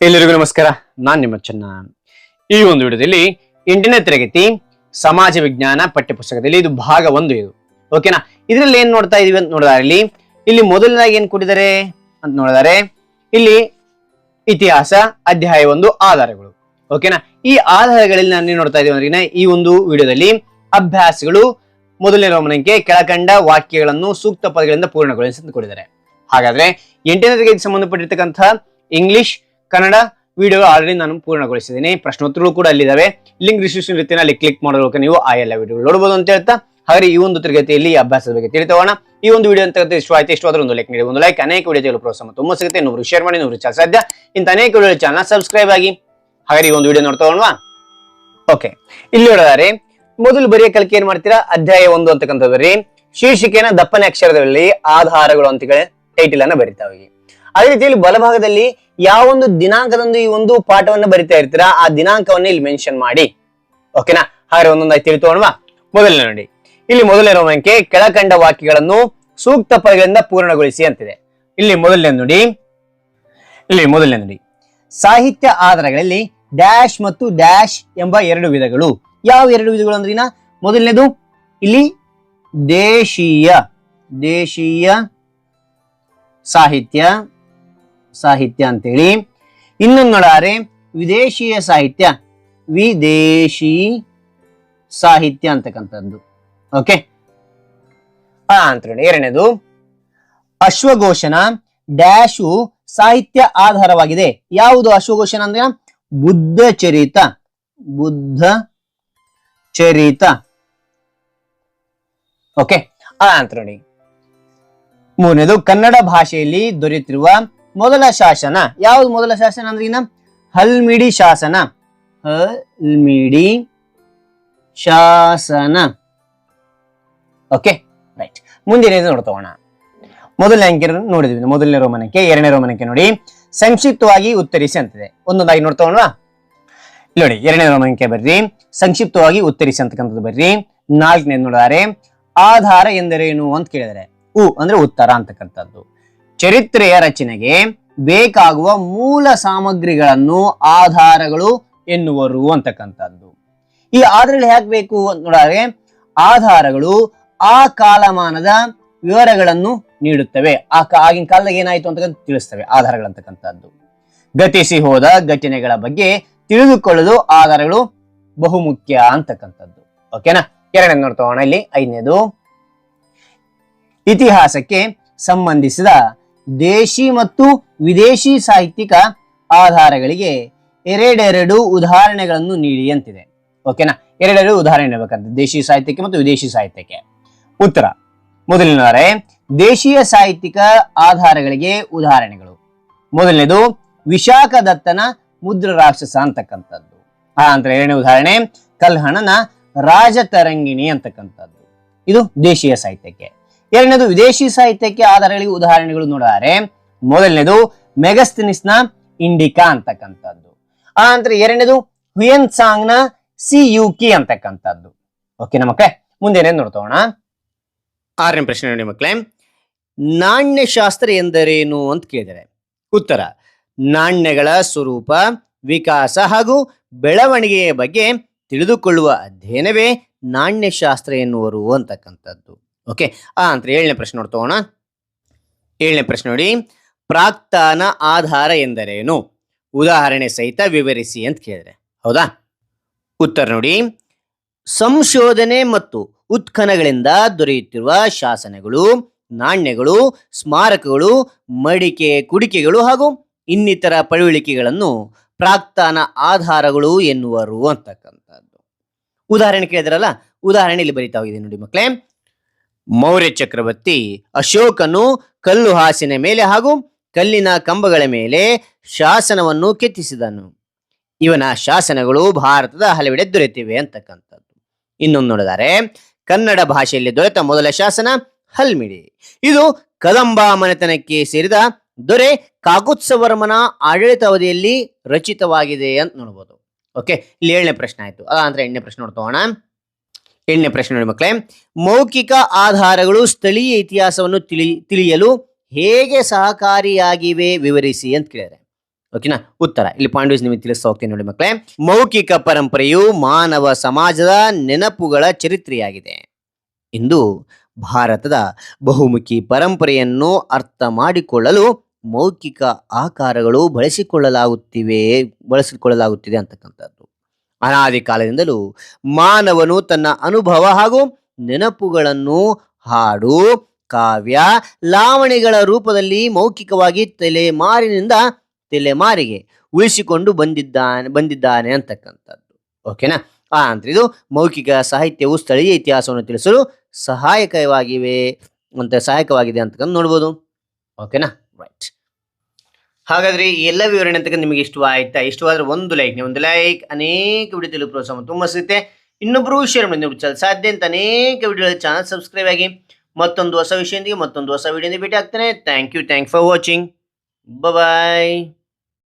ಎಲ್ಲರಿಗೂ ನಮಸ್ಕಾರ. ನಾನ್ ನಿಮ್ಮ ಚೆನ್ನ. ಈ ಒಂದು ವಿಡಿಯೋದಲ್ಲಿ ಎಂಟನೇ ತರಗತಿ ಸಮಾಜ ವಿಜ್ಞಾನ ಪಠ್ಯಪುಸ್ತಕದಲ್ಲಿ ಇದು ಭಾಗ ಒಂದು ಇದು. ಓಕೆನಾ ಇದರಲ್ಲಿ ಏನ್ ನೋಡ್ತಾ ಇದೀವಿ ಅಂತ ನೋಡಿದಾರೆ ಇಲ್ಲಿ ಇಲ್ಲಿ ಮೊದಲನೇದಾಗಿ ಏನ್ ಕೊಟ್ಟಿದ್ದಾರೆ ಅಂತ ನೋಡಿದಾರೆ ಇಲ್ಲಿ ಇತಿಹಾಸ, ಅಧ್ಯಾಯ ಒಂದು ಆಧಾರಗಳು. ಓಕೆನಾ ಈ ಆಧಾರಗಳಲ್ಲಿ ನಾನು ಏನ್ ನೋಡ್ತಾ ಇದೀವಿ ಅಂದ್ರೆ ಈ ಒಂದು ವಿಡಿಯೋದಲ್ಲಿ ಅಭ್ಯಾಸಗಳು ಮೊದಲನೇ ರೋಮನಕ್ಕೆ ಕೆಳಕಂಡ ವಾಕ್ಯಗಳನ್ನು ಸೂಕ್ತ ಪದಗಳಿಂದ ಪೂರ್ಣಗೊಳಿಸಿ ಕೊಟ್ಟಿದ್ದಾರೆ ಹಾಗಾದ್ರೆ ಎಂಟನೇ ತರಗತಿಗೆ ಸಂಬಂಧಪಟ್ಟಿರ್ತಕ್ಕಂಥ ಇಂಗ್ಲಿಷ್ ಕನ್ನಡ ವಿಡಿಯೋ ಆಲ್ರೆಡಿ ನಾನು ಪೂರ್ಣಗೊಳಿಸಿದ್ದೀನಿ. ಪ್ರಶ್ನೋತ್ತರಗಳು ಕೂಡ ಅಲ್ಲಿದ್ದಾವೆ. ಲಿಂಕ್ ಡಿಸ್ಕ್ರಿಪ್ಷನ್ ರೀತಿಯಲ್ಲಿ ಅಲ್ಲಿ ಕ್ಲಿಕ್ ಮಾಡೋಕೆ ನೀವು ಆ ಎಲ್ಲ ವಿಡಿಯೋ ನೋಡಬಹುದು ಅಂತ ಹೇಳ್ತಾ ಹಾಗೆ ಈ ಒಂದು ತರಗತಿಯಲ್ಲಿ ಅಭ್ಯಾಸದ ಬಗ್ಗೆ ತಿಳಿತೋಣ ಈ ಒಂದು ವಿಡಿಯೋ ಅಂತ ಇಷ್ಟವಾಯ್ತು ಇಷ್ಟವಾದ್ರೆ ಒಂದು ಲೈಕ್ ನೀಡಿ, ಒಂದು ಲೈಕ್ ಅನೇಕ ವಿಡಿಯೋ ಪ್ರೋತ್ಸಾಹ ತುಂಬ ಸಿಗುತ್ತೆ ಇನ್ನೊಬ್ರು ಶೇರ್ ಮಾಡಿ ಇನ್ನೊಬ್ರು ಚಾಲ ಸಾಧ್ಯ. ಇಂತ ಅನೇಕ ವಿಡಿಯೋ ಚಾನಲ್ ಸಬ್ಸ್ಕ್ರೈಬ್ ಆಗಿ ಹಾಗೆ ಈ ಒಂದು ವಿಡಿಯೋ ನೋಡ್ತಾ ಓಕೆ ಇಲ್ಲಿ ನೋಡಿದರೆ ಮೊದಲು ಬರೆಯ ಕಲಿಕೆ ಏನ್ ಮಾಡ್ತೀರಾ? ಅಧ್ಯಾಯ ಒಂದು ಅಂತಕ್ಕಂಥದ್ರಿ ಶೀರ್ಷಿಕೆನ ದಪ್ಪನೆ ಅಕ್ಷರದಲ್ಲಿ ಆಧಾರಗಳು ಅಂತ ಟೈಟಲ್ ಅನ್ನ ಬರೀತಾವೆ. ಅದೇ ರೀತಿಯಲ್ಲಿ ಬಲಭಾಗದಲ್ಲಿ ಯಾವೊಂದು ದಿನಾಂಕದಂದು ಈ ಒಂದು ಪಾಠವನ್ನು ಬರಿತಾ ಇರ್ತೀರಾ, ಆ ದಿನಾಂಕವನ್ನ ಇಲ್ಲಿ ಮೆನ್ಷನ್ ಮಾಡಿ. ಓಕೆನಾ ಹಾಗೆ ಒಂದೊಂದಾಗಿ ತಿಳಿತೋಣವಾ ಮೊದಲನೇ ನೋಡಿ. ಇಲ್ಲಿ ಮೊದಲನೇ ರೋಮಂಕೆ, ಕೆಳಕಂಡ ವಾಕ್ಯಗಳನ್ನು ಸೂಕ್ತ ಪದಗಳಿಂದ ಪೂರ್ಣಗೊಳಿಸಿ ಅಂತಿದೆ. ಇಲ್ಲಿ ಮೊದಲನೇ ನೋಡಿ. ಇಲ್ಲಿ ಮೊದಲನೇ ನೋಡಿ. ಸಾಹಿತ್ಯ ಆಧಾರಗಳಲ್ಲಿ ಡ್ಯಾಶ್ ಮತ್ತು ಡ್ಯಾಶ್ ಎಂಬ ಎರಡು ವಿಧಗಳು. ಯಾವ ಎರಡು ವಿಧಗಳು ಅಂದ್ರಿನ ಮೊದಲನೇದು ಇಲ್ಲಿ ದೇಶೀಯ ದೇಶೀಯ ಸಾಹಿತ್ಯ. ಸಾಹಿತ್ಯ ಅಂತೇಳಿ. ಇನ್ನೊಂದು ನೋಡಾರೆ, ವಿದೇಶೀಯ ಸಾಹಿತ್ಯ, ವಿದೇಶಿ ಸಾಹಿತ್ಯ ಅಂತಕ್ಕಂಥದ್ದು. ಓಕೆ ಆ, ಅಂತ ಎರಡನೇದು ಅಶ್ವಘೋಷಣ ಡ್ಯಾಶು ಸಾಹಿತ್ಯ ಆಧಾರವಾಗಿದೆ. ಯಾವುದು ಅಶ್ವಘೋಷಣ ಅಂದ್ರೆ ಬುದ್ಧ ಚರಿತ ಬುದ್ಧ ಚರಿತ. ಓಕೆ ಆ, ಅಂತ ನೋಡಿ. ಮೂರನೇದು, ಕನ್ನಡ ಭಾಷೆಯಲ್ಲಿ ದೊರೆತಿರುವ ಮೊದಲ ಶಾಸನ. ಯಾವ್ದು ಮೊದಲ ಶಾಸನ ಅಂದ್ರೆ ಇನ್ನ? ಹಲ್ಮಿಡಿ ಶಾಸನ. ಹಲ್ಮಿಡಿ ಶಾಸನ. ಓಕೆ ರೈಟ್ ಮುಂದಿನ ನೋಡ್ತೋಣ ಮೊದಲನೇ ಅಂಕೆ ನೋಡಿದ್ವಿ. ಮೊದಲನೇ ರೋಮನಕ್ಕೆ, ಎರಡನೇ ರೋಮನಕ್ಕೆ ನೋಡಿ. ಸಂಕ್ಷಿಪ್ತವಾಗಿ ಉತ್ತರಿಸಿ ಅಂತಿದೆ. ಒಂದೊಂದಾಗಿ ನೋಡ್ತೋಣ ನೋಡಿ, ಎರಡನೇ ರೋಮನಕ್ಕೆ ಬರ್ರಿ. ಸಂಕ್ಷಿಪ್ತವಾಗಿ ಉತ್ತರಿಸಿ ಅಂತಕ್ಕಂಥದ್ದು ಬರ್ರಿ. ನಾಲ್ಕನೇ ನೋಡಿದರೆ ಆಧಾರ ಎಂದರೇನು ಅಂತ ಕೇಳಿದರೆ, ಉ ಅಂದ್ರೆ ಉತ್ತರ ಅಂತಕ್ಕಂಥದ್ದು. ಚರಿತ್ರೆಯ ರಚನೆಗೆ ಬೇಕಾಗುವ ಮೂಲ ಸಾಮಗ್ರಿಗಳನ್ನು, ಆಧಾರಗಳು ಎನ್ನುವರು ಅಂತಕ್ಕಂಥದ್ದು. ಈ ಆಧಾರಗಳು ಹೇಗೆ ಬೇಕು ನೋಡಿದ್ರೆ, ಆಧಾರಗಳು ಆ ಕಾಲಮಾನದ ವಿವರಗಳನ್ನು ನೀಡುತ್ತವೆ. ಆ ಆಗಿನ ಕಾಲದಾಗ ಏನಾಯ್ತು ಅಂತ ತಿಳಿಸ್ತವೆ ಆಧಾರಗಳಂತಕ್ಕಂಥದ್ದು ಗತಿಸಿ ಹೋದ ಘಟನೆಗಳ ಬಗ್ಗೆ ತಿಳಿದುಕೊಳ್ಳಲು ಆಧಾರಗಳು ಬಹುಮುಖ್ಯ ಅಂತಕ್ಕಂಥದ್ದು. ಓಕೆನಾ ಎರಡನೇ ನೋಡ್ತಾ ಇಲ್ಲಿ. ಐದನೇದು, ಇತಿಹಾಸಕ್ಕೆ ಸಂಬಂಧಿಸಿದ ದೇಶಿ ಮತ್ತು ವಿದೇಶಿ ಸಾಹಿತ್ಯಿಕ ಆಧಾರಗಳಿಗೆ ಎರಡೆರಡು ಉದಾಹರಣೆಗಳನ್ನು ನೀಡಿ ಅಂತಿದೆ. ಓಕೆನಾ ಎರಡೆರಡು ಉದಾಹರಣೆ ಇಡಬೇಕಂತ ದೇಶಿ ಸಾಹಿತ್ಯಕ್ಕೆ ಮತ್ತು ವಿದೇಶಿ ಸಾಹಿತ್ಯಕ್ಕೆ. ಉತ್ತರ. ಮೊದಲನೇ ದೇಶೀಯ ಸಾಹಿತ್ಯಿಕ ಆಧಾರಗಳಿಗೆ ಉದಾಹರಣೆಗಳು. ಮೊದಲನೇದು ವಿಶಾಖ ದತ್ತನ ಮುದ್ರ ರಾಕ್ಷಸ ಅಂತಕ್ಕಂಥದ್ದು. ಆ ನಂತರ ಎರಡನೇ ಉದಾಹರಣೆ, ಕಲ್ಹಣನ ರಾಜತರಂಗಿಣಿ ಅಂತಕ್ಕಂಥದ್ದು. ಇದು ದೇಶೀಯ ಸಾಹಿತ್ಯಕ್ಕೆ. ಎರಡನೇದು ವಿದೇಶಿ ಸಾಹಿತ್ಯಕ್ಕೆ ಆಧಾರಗಳಿಗೆ ಉದಾಹರಣೆಗಳು ನೋಡಿದರೆ ಮೊದಲನೇದು ನ ಇಂಡಿಕಾ ಅಂತಕ್ಕಂಥದ್ದು. ಆ ನಂತರ ಎರಡನೇದು ಹುಯನ್ ಸಾಂಗ್ನ ಸಿ ಯು ಕಿ ಅಂತಕ್ಕಂಥದ್ದು. ಓಕೆ ಮಕ್ಕಳೇ ಮುಂದೆ ಏನೇನು ನೋಡ್ತೋಣ. ಆರನೇ ಪ್ರಶ್ನೆ ನೋಡಿ ಮಕ್ಕಳೇ, ನಾಣ್ಯಶಾಸ್ತ್ರ ಎಂದರೇನು ಅಂತ ಕೇಳಿದರೆ? ಉತ್ತರ, ನಾಣ್ಯಗಳ ಸ್ವರೂಪ, ವಿಕಾಸ ಹಾಗೂ ಬೆಳವಣಿಗೆಯ ಬಗ್ಗೆ ತಿಳಿದುಕೊಳ್ಳುವ ಅಧ್ಯಯನವೇ ನಾಣ್ಯಶಾಸ್ತ್ರ ಎನ್ನುವರು ಅಂತಕ್ಕಂಥದ್ದು. ಓಕೆ? ಆ ಅಂತ ಏಳನೇ ಪ್ರಶ್ನೆ ನೋಡ್ತೋಣ ಏಳನೇ ಪ್ರಶ್ನೆ ನೋಡಿ. ಪ್ರಾಕ್ತಾನ ಆಧಾರ ಎಂದರೇನು? ಉದಾಹರಣೆ ಸಹಿತ ವಿವರಿಸಿ ಅಂತ ಕೇಳಿದ್ರೆ. ಹೌದಾ? ಉತ್ತರ ನೋಡಿ. ಸಂಶೋಧನೆ ಮತ್ತು ಉತ್ಖನಗಳಿಂದ ದೊರೆಯುತ್ತಿರುವ ಶಾಸನಗಳು, ನಾಣ್ಯಗಳು, ಸ್ಮಾರಕಗಳು, ಮಡಿಕೆ, ಕುಡಿಕೆಗಳು ಹಾಗೂ ಇನ್ನಿತರ ಪಳುವಳಿಕೆಗಳನ್ನು ಪ್ರಾಕ್ತಾನ ಆಧಾರಗಳು ಎನ್ನುವರು ಅಂತಕ್ಕಂಥದ್ದು. ಉದಾಹರಣೆ ಕೇಳಿದ್ರಲ್ಲ? ಉದಾಹರಣೆ ಇಲ್ಲಿ ಬರಿತಾ ಹೋಗಿದೆ ನೋಡಿ ಮಕ್ಕಳೇ ಮೌರ್ಯ ಚಕ್ರವರ್ತಿ ಅಶೋಕನು ಕಲ್ಲು ಹಾಸಿನ ಮೇಲೆ ಹಾಗೂ ಕಲ್ಲಿನ ಕಂಬಗಳ ಮೇಲೆ ಶಾಸನವನ್ನು ಕೆತ್ತಿಸಿದನು. ಇವನ ಶಾಸನಗಳು ಭಾರತದ ಹಲವೆಡೆ ದೊರೆತಿವೆ ಅಂತಕ್ಕಂಥದ್ದು. ಇನ್ನೊಂದು ನೋಡಿದರೆ ಕನ್ನಡ ಭಾಷೆಯಲ್ಲಿ ದೊರೆತ ಮೊದಲ ಶಾಸನ ಹಲ್ಮಿಡಿ. ಇದು ಕದಂಬ ಮನೆತನಕ್ಕೆ ಸೇರಿದ ದೊರೆ ಕಾಕುತ್ಸವರ್ಮನ ಆಡಳಿತಾವಧಿಯಲ್ಲಿ ರಚಿತವಾಗಿದೆ ಅಂತ ನೋಡ್ಬೋದು. ಓಕೆ ಇಲ್ಲಿ ಏಳನೇ ಪ್ರಶ್ನೆ ಆಯ್ತು. ಅದ ಅಂದ್ರೆ ಎಂಟನೇ ಪ್ರಶ್ನೆ ನೋಡ್ತೋಣ ಎಂಟನೇ ಪ್ರಶ್ನೆ ನೋಡಿ ಮಕ್ಕಳೇ, ಮೌಖಿಕ ಆಧಾರಗಳು ಸ್ಥಳೀಯ ಇತಿಹಾಸವನ್ನು ತಿಳಿ, ತಿಳಿಯಲು ಹೇಗೆ ಸಹಕಾರಿಯಾಗಿವೆ ವಿವರಿಸಿ ಅಂತ ಕೇಳಿದ್ರೆ ಓಕೆನಾ? ಉತ್ತರ, ಇಲ್ಲಿ ಪಾಯಿಂಟ್ ವೈಸ್ ನಿಮಗೆ ತಿಳಿಸ್ತಾ ಹೋಗ್ತೀನಿ ನೋಡಿ ಮಕ್ಕಳೇ, ಮೌಖಿಕ ಪರಂಪರೆಯು ಮಾನವ ಸಮಾಜದ ನೆನಪುಗಳ ಚರಿತ್ರೆಯಾಗಿದೆ. ಇಂದು ಭಾರತದ ಬಹುಮುಖಿ ಪರಂಪರೆಯನ್ನು ಅರ್ಥ ಮಾಡಿಕೊಳ್ಳಲು ಮೌಖಿಕ ಆಕಾರಗಳು ಬಳಸಿಕೊಳ್ಳಲಾಗುತ್ತಿವೆ, ಬಳಸಿಕೊಳ್ಳಲಾಗುತ್ತಿದೆ ಅಂತಕ್ಕಂಥದ್ದು. ಅನಾದಿ ಕಾಲದಿಂದಲೂ ಮಾನವನು ತನ್ನ ಅನುಭವ ಹಾಗೂ ನೆನಪುಗಳನ್ನು ಹಾಡು, ಕಾವ್ಯ, ಲಾವಣಿಗಳ ರೂಪದಲ್ಲಿ ಮೌಖಿಕವಾಗಿ ತಲೆಮಾರಿನಿಂದ ತಲೆಮಾರಿಗೆ ಉಳಿಸಿಕೊಂಡು ಬಂದಿದ್ದಾನೆ ಬಂದಿದ್ದಾನೆ ಅಂತಕ್ಕಂಥದ್ದು. ಓಕೆನಾ? ಆ ಅಂತರ ಇದು ಮೌಖಿಕ ಸಾಹಿತ್ಯವು ಸ್ಥಳೀಯ ಇತಿಹಾಸವನ್ನು ತಿಳಿಸಲು ಸಹಾಯಕವಾಗಿವೆ ಅಂತ, ಸಹಾಯಕವಾಗಿದೆ ಅಂತಕ್ಕಂಥ ನೋಡ್ಬೋದು. ಓಕೆನಾ? ರೈಟ್. ಹಾಗಾದ್ರೆ ಎಲ್ಲ ವಿವರಣೆ ಅಂತಕ್ಕಂಥ ನಿಮಗೆ ಇಷ್ಟವಾಯ್ತಾ? ಇಷ್ಟವಾದ್ರೆ ಒಂದು ಲೈಕ್ ನೀವು ಒಂದು ಲೈಕ್ ಅನೇಕ ವಿಡಿಯೋ ತಿಳಿದು ಪ್ರೋತ್ಸಾಹ ತುಂಬ ಸಿಗುತ್ತೆ. ಇನ್ನೊಬ್ರು ಶೇರ್ ಮಾಡಿ ನೀವು ಚಾನಲ್ ಸಾಧ್ಯ ಅಂತ ಅನೇಕ ವಿಡಿಯೋ ಚಾನಲ್ ಸಬ್ಸ್ಕ್ರೈಬ್ ಆಗಿ ಮತ್ತೊಂದು ಹೊಸ ವಿಷಯದೊಂದಿಗೆ ಮತ್ತೊಂದು ಹೊಸ ವಿಡಿಯೋದಿಂದ ಭೇಟಿ ಆಗ್ತಾನೆ. Thank you thank for watching bye